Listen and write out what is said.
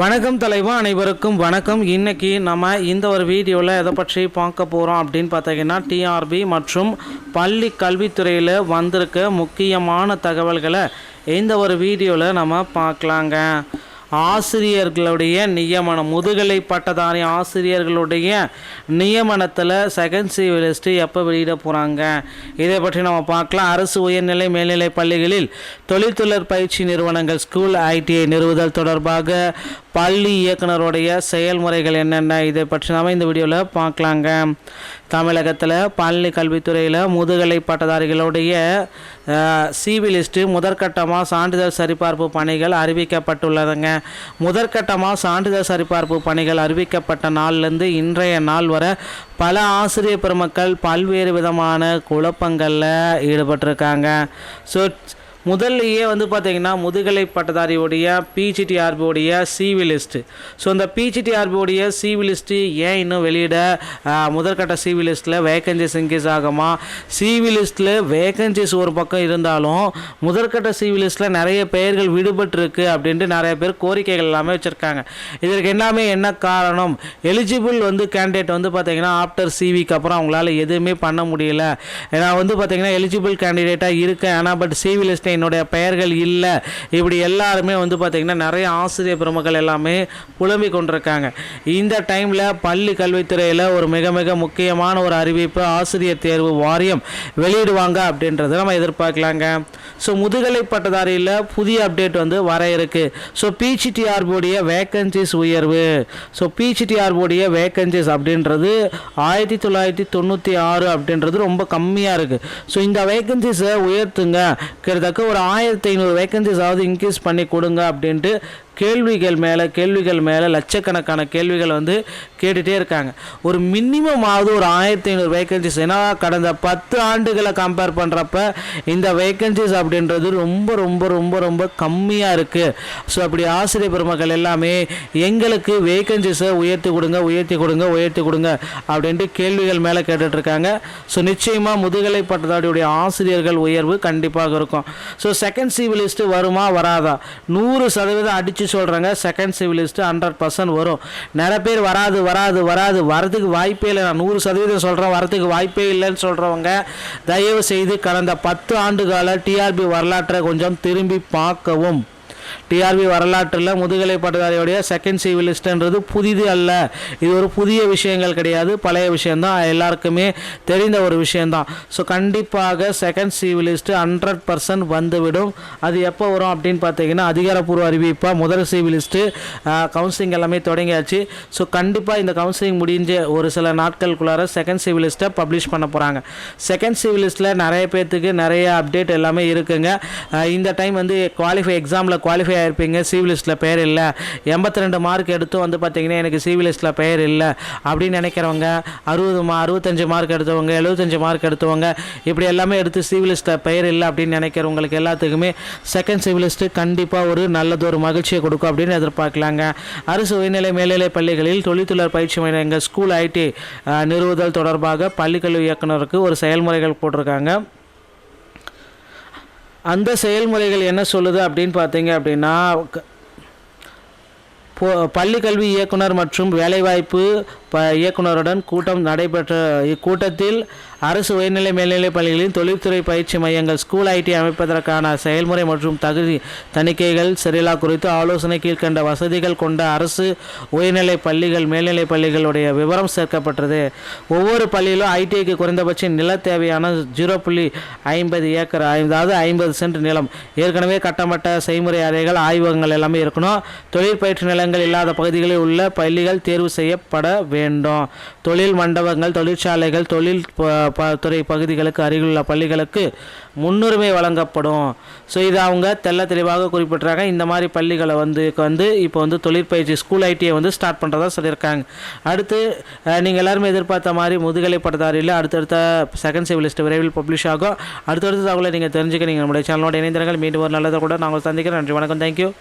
வணக்கம் தலைவா அனைவருக்கும் வணக்கம். இன்றைக்கி நம்ம இந்த ஒரு வீடியோவில் எதை பற்றி பார்க்க போகிறோம் அப்படின்னு பார்த்தீங்கன்னா டிஆர்பி மற்றும் பள்ளி கல்வித்துறையில் வந்திருக்க முக்கியமான தகவல்களை இந்த ஒரு வீடியோவில் நம்ம பார்க்கலாங்க. ஆசிரியர்களுடைய நியமனம் முதுகலை பட்டதாரி ஆசிரியர்களுடைய நியமனத்தில் செகண்ட் சிவிலிஸ்ட்டு எப்போ வெளியிட போகிறாங்க இதை பற்றி நம்ம பார்க்கலாம். அரசு உயர்நிலை மேல்நிலை பள்ளிகளில் தொழில்துறை பயிற்சி நிறுவனங்கள் ஸ்கூல் ஐடிஐ நிறுவுதல் தொடர்பாக பள்ளி இயக்குனருடைய செயல்முறைகள் என்னென்ன? இதை பற்றி நாம் இந்த வீடியோவில் பார்க்கலாங்க. தமிழகத்தில் பள்ளி கல்வித்துறையில் முதுகலை பட்டதாரிகளுடைய சிவிலிஸ்ட்டு முதற்கட்டமாக சான்றிதழ் சரிபார்ப்பு பணிகள் அறிவிக்கப்பட்டுள்ளதுங்க. முதற்கட்டமாக சான்றிதழ் சரிபார்ப்பு பணிகள் அறிவிக்கப்பட்ட நாள்லேருந்து இன்றைய நாள் வரை பல ஆசிரியர் பெருமக்கள் பல்வேறு விதமான குழப்பங்களில் ஈடுபட்டிருக்காங்க. ஸோ முதல்லையே வந்து பார்த்தீங்கன்னா முதுகலை பட்டதாரியோடைய பிஜிடிஆர்பியோடைய சிவி லிஸ்ட்டு ஸோ இந்த பிஜிடிஆர்பியோடைய சிவி லிஸ்ட்டு ஏன் இன்னும் வெளியிட முதற்கட்ட சிவி லிஸ்ட்டில் வேகன்சிஸ் இன்க்ரீஸ் ஆகுமா? சிவி லிஸ்ட்டில் வேகன்சிஸ் ஒரு பக்கம் இருந்தாலும் முதற்கட்ட சிவி லிஸ்ட்டில் நிறைய பெயர்கள் விடுபட்டிருக்கு அப்படின்ட்டு நிறைய பேர் கோரிக்கைகள் எல்லாமே வச்சுருக்காங்க. இதற்கு எல்லாமே என்ன காரணம்? எலிஜிபிள் வந்து கேண்டிடேட் வந்து பார்த்திங்கன்னா ஆஃப்டர் சிவிக்கு அப்புறம் அவங்களால எதுவுமே பண்ண முடியல. நான் வந்து பார்த்தீங்கன்னா எலிஜிபிள் கேண்டிடேட்டாக இருக்கேன். ஆனால் பட் சிவி என்னுடைய பெயர்கள் இல்லை. இப்படி எல்லாருமே வந்து பார்த்திங்கன்னா நிறைய ஆசிரியர் பெருமக்கள் எல்லாமே புலம்பிக் கொண்டிருக்காங்க. இந்த டைமில் பள்ளி கல்வித்துறையில் ஒரு மிக மிக முக்கியமான ஒரு அறிவிப்பு ஆசிரியர் தேர்வு வாரியம் வெளியிடுவாங்க அப்படின்றத நம்ம எதிர்பார்க்கலாங்க. ஸோ முதுகலை பட்டதாரியில் புதிய அப்டேட் வந்து வர இருக்கு. ஸோ பிசிடிஆர்போடைய வேக்கன்சிஸ் உயர்வு. ஸோ பிசிடிஆர்போடைய வேக்கன்சிஸ் அப்படின்றது ஆயிரத்தி தொள்ளாயிரத்தி தொண்ணூற்றி ஆறு அப்படின்றது ரொம்ப கம்மியாக இருக்குது ஸோ இந்த வேக்கன்சிஸை உயர்த்துங்க. கிட்டத்தக்க ஒரு ஆயிரத்தி ஐநூறு வேக்கன்சிஸாவது இன்க்ரீஸ் பண்ணி கொடுங்க அப்படின்ட்டு கேள்விகள் மேலே கேள்விகள் மேலே லட்சக்கணக்கான கேள்விகள் வந்து கேட்டுகிட்டே இருக்காங்க. ஒரு மினிமமாவது ஒரு ஆயிரத்தி ஐநூறு வேகன்சிஸ் ஏன்னா கடந்த பத்து ஆண்டுகளை கம்பேர் பண்ணுறப்ப இந்த வேக்கன்சிஸ் அப்படின்றது ரொம்ப ரொம்ப ரொம்ப ரொம்ப கம்மியாக இருக்குது ஸோ அப்படி ஆசிரியர் பெருமக்கள் எல்லாமே எங்களுக்கு வேக்கன்சிஸை உயர்த்தி கொடுங்க உயர்த்தி கொடுங்க உயர்த்தி கொடுங்க அப்படின்ட்டு கேள்விகள் மேலே கேட்டுட்ருக்காங்க ஸோ நிச்சயமாக முதுகலை பட்டதாரியுடைய ஆசிரியர்கள் உயர்வு கண்டிப்பாக இருக்கும். ஸோ செகண்ட் சிவிலிஸ்ட்டு வருமா வராதா? நூறு சதவீதம் அடித்து சொல்கிறாங்க செகண்ட் சிவிலிஸ்ட்டு ஹண்ட்ரட் பர்சன்ட் வரும். நிறைய பேர் வராது வராது வராது. வரதுக்கு வாய்ப்பே இல்லை. நான் நூறு சதவீதம் சொல்கிறேன் வரதுக்கு வாய்ப்பே இல்லைன்னு சொல்கிறவங்க தயவு செய்து கடந்த பத்து ஆண்டு கால டிஆர்பி வரலாற்றை கொஞ்சம் திரும்பி பார்க்கவும். டிஆர்பி வரலாற்றில் முதுகலை பட்டதாரியுடைய செகண்ட் சிவிலிஸ்ட்ன்றது புதிது அல்ல. இது ஒரு புதிய விஷயங்கள் கிடையாது. பழைய விஷயந்தான் எல்லாருக்குமே தெரிந்த ஒரு விஷயந்தான் ஸோ கண்டிப்பாக செகண்ட் சிவிலிஸ்ட் ஹண்ட்ரட் பர்சன்ட் வந்துவிடும். அது எப்போ வரும் அப்படின்னு பார்த்தீங்கன்னா அதிகாரப்பூர்வ அறிவிப்பாக முதல் சிவிலிஸ்ட்டு கவுன்சிலிங் எல்லாமே தொடங்கியாச்சு. ஸோ கண்டிப்பாக இந்த கவுன்சிலிங் முடிஞ்ச ஒரு சில நாட்களுக்குள்ளார செகண்ட் சிவிலிஸ்ட்டை பப்ளிஷ் பண்ண போகிறாங்க செகண்ட் சிவிலிஸ்ட்டில் நிறைய பேர்த்துக்கு நிறைய அப்டேட் எல்லாமே இருக்குங்க. இந்த டைம் வந்து குவாலிஃபை எக்ஸாமில் குவாலிஃபை ஆகிருப்பீங்க சிவிலிஸ்ட்டில் பேர் இல்லை. எண்பத்தி ரெண்டு மார்க் எடுத்து வந்து பார்த்தீங்கன்னா எனக்கு சிவிலிஸ்ட்டில் பெயர் இல்லை. அப்படின்னு நினைக்கிறவங்க அறுபது மா அறுபத்தஞ்சு மார்க் எடுத்தவங்க எழுபத்தஞ்சு மார்க் எடுத்தவங்க இப்படி எல்லாமே எடுத்து சிவிலிஸ்ட்டில் பெயர் இல்லை அப்படின்னு நினைக்கிறவங்களுக்கு எல்லாத்துக்குமே செகண்ட் சிவிலிஸ்ட்டு கண்டிப்பாக ஒரு நல்லதொரு மகிழ்ச்சியை கொடுக்கும் அப்படின்னு எதிர்பார்க்கலாங்க. அரசு உயர்நிலை மேல்நிலை பள்ளிகளில் தொழில்துறை பயிற்சி மையங்கள் ஸ்கூல் ஐடி நிறுவுதல் தொடர்பாக பள்ளிக்கல்வி இயக்குனருக்கு ஒரு செயல்முறைகள் போட்டிருக்காங்க. அந்த செயல்முறைகள் என்ன சொல்லுது அப்படின்னு பார்த்தீங்க அப்படின்னா பள்ளி கல்வி இயக்குனர் மற்றும் வேலைவாய்ப்பு ப இயக்குனருடன் கூட்டம் நடைபெற்ற இக்கூட்டத்தில் அரசு உயர்நிலை மேல்நிலைப் பள்ளிகளின் தொழில்துறை பயிற்சி மையங்கள் ஸ்கூல் ஐடி அமைப்பதற்கான செயல்முறை மற்றும் தகுதி தணிக்கைகள் சரிலா குறித்து ஆலோசனை கீழ்கண்ட வசதிகள் கொண்ட அரசு உயர்நிலை பள்ளிகள் மேல்நிலைப் பள்ளிகளுடைய விவரம் சேர்க்கப்பட்டது. ஒவ்வொரு பள்ளியிலும் ஐடிஐக்கு குறைந்தபட்ச நில தேவையான ஜீரோ புள்ளி ஐம்பது ஏக்கர் அதாவது ஐம்பது சென்ட் நிலம். ஏற்கனவே கட்டப்பட்ட செய்முறை அறைகள் ஆய்வகங்கள் எல்லாமே இருக்கணும். தொழிற்பயிற்சி நிலங்கள் இல்லாத பகுதிகளில் உள்ள பள்ளிகள் தேர்வு செய்யப்பட வேண்டும் வேண்டும். தொழில் மண்டபங்கள் தொழிற்சாலைகள் தொழில் ப- ப- துறை பகுதிகளுக்கு அருகிலுள்ள பள்ளிகளுக்கு முன்னுரிமை வழங்கப்படும். ஸோ இது அவங்க தெள்ள தெளிவாக குறிப்பிட்றாங்க. இந்த மாதிரி பள்ளிகளை வந்து வந்து இப்போ வந்து தொழிற்பயிற்சி ஸ்கூல் ஐடியை வந்து ஸ்டார்ட் பண்ணுறதா சொல்லியிருக்காங்க. அடுத்து நீங்கள் எல்லாருமே எதிர்பார்த்த மாதிரி முதுகலை பட்டதாரியில் அடுத்தடுத்த செகண்ட் சிவிலிஸ்ட் விரைவில் பப்ளிஷ் ஆகும். அடுத்தடுத்த தகவலை நீங்கள் தெரிஞ்சுக்க நீங்கள் நம்முடைய சேனலோட இணைந்திருங்கள். மீண்டும் ஒரு நல்லதை கூட நாங்கள் சந்திக்கிறோம். நன்றி வணக்கம். தேங்க்யூ